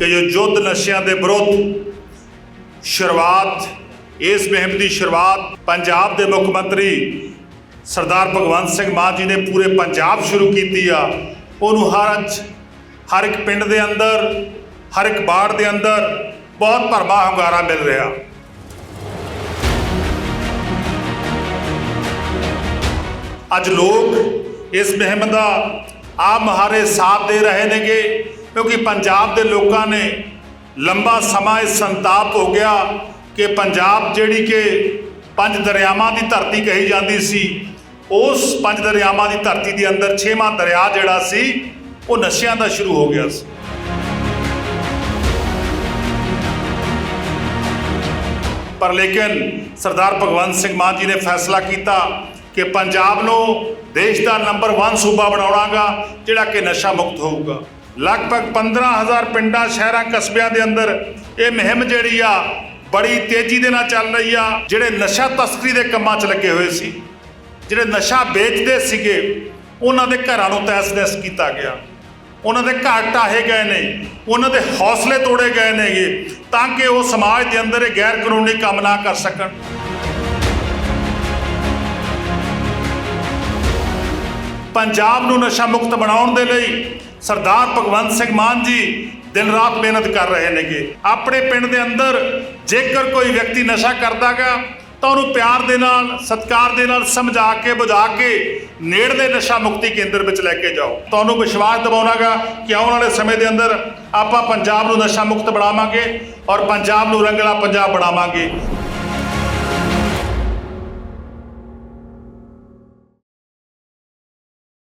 ਕਿ ਜੋ ਯੁੱਧ ਨਸ਼ਿਆਂ ਦੇ ਵਿਰੁੱਧ ਸ਼ੁਰੂਆਤ, ਇਸ ਮੁਹਿੰਮ ਦੀ ਸ਼ੁਰੂਆਤ ਪੰਜਾਬ ਦੇ ਮੁੱਖ ਮੰਤਰੀ ਸਰਦਾਰ ਭਗਵੰਤ ਸਿੰਘ ਮਾਨ ਜੀ ਨੇ ਪੂਰੇ ਪੰਜਾਬ ਸ਼ੁਰੂ ਕੀਤੀ ਆ। ਉਹਨੂੰ ਹਰ ਅੱਜ ਹਰ ਇੱਕ ਪਿੰਡ ਦੇ ਅੰਦਰ, ਹਰ ਇੱਕ ਬਾੜ ਦੇ ਅੰਦਰ ਬਹੁਤ ਭਰਮਾ ਹੁੰਗਾਰਾ ਮਿਲ ਰਿਹਾ। ਅੱਜ ਲੋਕ ਇਸ ਮੁਹਿੰਮ ਦਾ ਆਪ ਮਹਾਰੇ ਸਾਥ ਦੇ ਰਹੇ ਨੇਗੇ। ਕਿਉਂਕਿ ਪੰਜਾਬ ਦੇ ਲੋਕਾਂ ਨੇ ਲੰਬਾ ਸਮਾਂ ਇਸ ਸੰਤਾਪ ਹੋ ਗਿਆ ਕਿ ਪੰਜਾਬ ਜਿਹੜੀ ਕਿ ਪੰਜ ਦਰਿਆਵਾਂ ਦੀ ਧਰਤੀ ਕਹੀ ਜਾਂਦੀ ਸੀ, ਉਸ ਪੰਜ ਦਰਿਆਵਾਂ ਦੀ ਧਰਤੀ ਦੇ ਅੰਦਰ ਛੇਵਾਂ ਦਰਿਆ ਜਿਹੜਾ ਸੀ, ਉਹ ਨਸ਼ਿਆਂ ਦਾ ਸ਼ੁਰੂ ਹੋ ਗਿਆ ਸੀ। ਪਰ ਲੇਕਿਨ ਸਰਦਾਰ ਭਗਵੰਤ ਸਿੰਘ ਮਾਨ ਜੀ ਨੇ ਫੈਸਲਾ ਕੀਤਾ ਕਿ ਪੰਜਾਬ ਨੂੰ ਦੇਸ਼ ਦਾ ਨੰਬਰ 1 ਸੂਬਾ ਬਣਾਉਣਾਗਾ, ਜਿਹੜਾ ਕਿ ਨਸ਼ਾ ਮੁਕਤ ਹੋਊਗਾ। ਲਗਭਗ 15000 ਪਿੰਡਾਂ, ਸ਼ਹਿਰਾਂ, ਕਸਬਿਆਂ ਦੇ ਅੰਦਰ ਇਹ ਮੁਹਿੰਮ ਜਿਹੜੀ ਆ, ਬੜੀ ਤੇਜ਼ੀ ਦੇ ਨਾਲ ਚੱਲ ਰਹੀ ਆ, ਜਿਹੜੇ ਨਸ਼ਾ ਤਸਕਰੀ ਦੇ ਕੰਮਾਂ 'ਚ ਲੱਗੇ ਹੋਏ ਸੀ, ਜਿਹੜੇ ਨਸ਼ਾ ਵੇਚਦੇ ਸੀਗੇ, ਉਹਨਾਂ ਦੇ ਘਰਾਂ ਨੂੰ ਤੈਸ ਨਹਿਸ ਕੀਤਾ ਗਿਆ। ਉਹਨਾਂ ਦੇ ਘਰ ਢਾਹੇ ਗਏ ਨੇ, ਉਹਨਾਂ ਦੇ ਹੌਸਲੇ ਤੋੜੇ ਗਏ ਨੇਗੇ, ਤਾਂ ਕਿ ਉਹ ਸਮਾਜ ਦੇ ਅੰਦਰ ਇਹ ਗੈਰ ਕਾਨੂੰਨੀ ਕੰਮ ਨਾ ਕਰ ਸਕਣ। ਪੰਜਾਬ ਨੂੰ ਨਸ਼ਾ ਮੁਕਤ ਬਣਾਉਣ ਦੇ ਲਈ ਸਰਦਾਰ ਭਗਵੰਤ ਸਿੰਘ ਮਾਨ ਜੀ ਦਿਨ ਰਾਤ ਮਿਹਨਤ ਕਰ ਰਹੇ ਨੇਗੇ। ਆਪਣੇ ਪਿੰਡ ਦੇ ਅੰਦਰ ਜੇਕਰ ਕੋਈ ਵਿਅਕਤੀ ਨਸ਼ਾ ਕਰਦਾਗਾ, ਤਾਂ ਉਹਨੂੰ ਪਿਆਰ ਦੇ ਨਾਲ, ਸਤਿਕਾਰ ਦੇ ਨਾਲ ਸਮਝਾ ਕੇ, ਬੁਝਾ ਕੇ ਨੇੜਲੇ ਨਸ਼ਾ ਮੁਕਤੀ ਕੇਂਦਰ ਵਿੱਚ ਲੈ ਕੇ ਜਾਓ। ਤੁਹਾਨੂੰ ਵਿਸ਼ਵਾਸ ਦਿਵਾਉਣਾਗਾ ਕਿ ਆਉਣ ਵਾਲੇ ਸਮੇਂ ਦੇ ਅੰਦਰ ਆਪਾਂ ਪੰਜਾਬ ਨੂੰ ਨਸ਼ਾ ਮੁਕਤ ਬਣਾਵਾਂਗੇ ਔਰ ਪੰਜਾਬ ਨੂੰ ਰੰਗਲਾ ਪੰਜਾਬ ਬਣਾਵਾਂਗੇ।